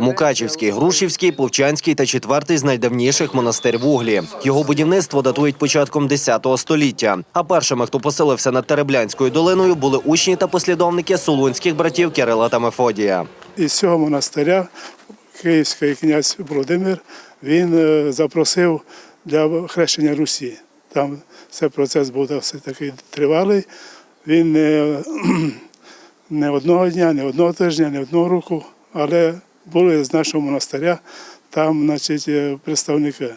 Мукачівський, Грушівський, Повчанський та четвертий з найдавніших монастир в Углі. Його будівництво датують початком 10 століття. А першими, хто поселився над Тереблянською долиною, були учні та послідовники сулунських братів Кирила та Мефодія. Із цього монастиря київський князь Володимир він е, запросив для хрещення Русі. Там цей процес був досить такий тривалий. Він не, не одного дня, не одного тижня, не одного року, але були з нашого монастиря там, значить, е, представники.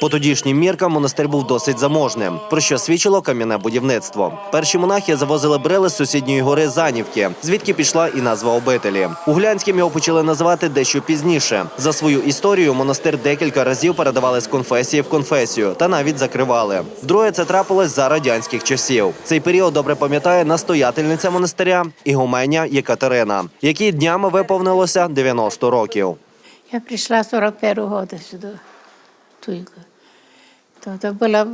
По тодішнім міркам монастир був досить заможним, про що свідчило кам'яне будівництво. Перші монахи завозили брили з сусідньої гори Занівки, звідки пішла і назва обителі. Углянським його почали називати дещо пізніше. За свою історію монастир декілька разів передавали з конфесії в конфесію та навіть закривали. Вдруге це трапилось за радянських часів. Цей період добре пам'ятає настоятельниця монастиря Ігуменя Єкатерина, якій днями виповнилося 90 років. Я прийшла 41 года сюди. Туйко. То, то була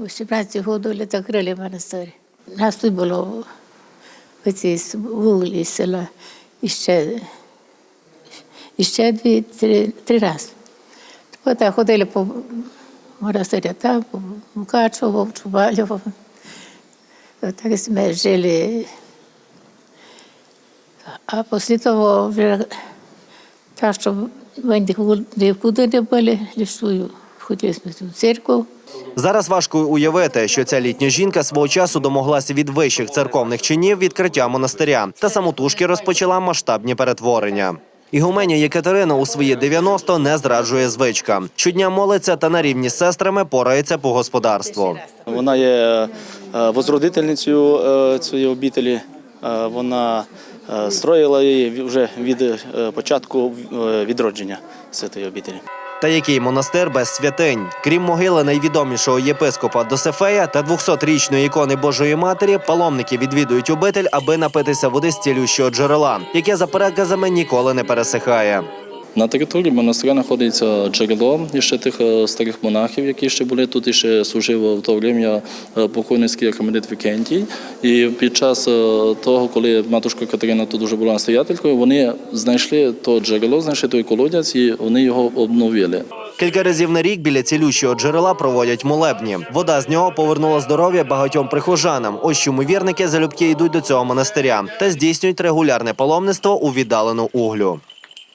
18 років закрили монастир. Нас тут було в цій вуглі села іще, іще дві, три, три рази. Потім ходили по монастирі там, по Мукачево, Чубалєво. Так ми жили. А після того вже так що не були, лише ходили в церкву. Зараз важко уявити, що ця літня жінка свого часу домоглася від вищих церковних чинів відкриття монастиря та самотужки розпочала масштабні перетворення. Ігуменя Єкатерина у свої 90 не зраджує звичка. Щодня молиться та на рівні з сестрами порається по господарству. Вона є е, возродительницею е, цієї обітелі. Е, Вона строїла її вже від е, початку е, відродження святої обітелі. Та який монастир без святинь? Крім могили найвідомішого єпископа Досифея та 200-річної ікони Божої Матері, паломники відвідують обитель, аби напитися води з цілющого джерела, яке за переказами ніколи не пересихає. На території монастиря знаходиться джерело ще тих е, старих монахів, які ще були тут і ще служив в то время е, покойницький архимандрит Вікентій. І під час е, того, коли матушка Катерина тут вже була настоятелькою, вони знайшли то джерело, знайшли той колодязь і вони його обновили. Кілька разів на рік біля цілющого джерела проводять молебні. Вода з нього повернула здоров'я багатьом прихожанам. Ось чому вірники залюбки йдуть до цього монастиря та здійснюють регулярне паломництво у віддалену углю.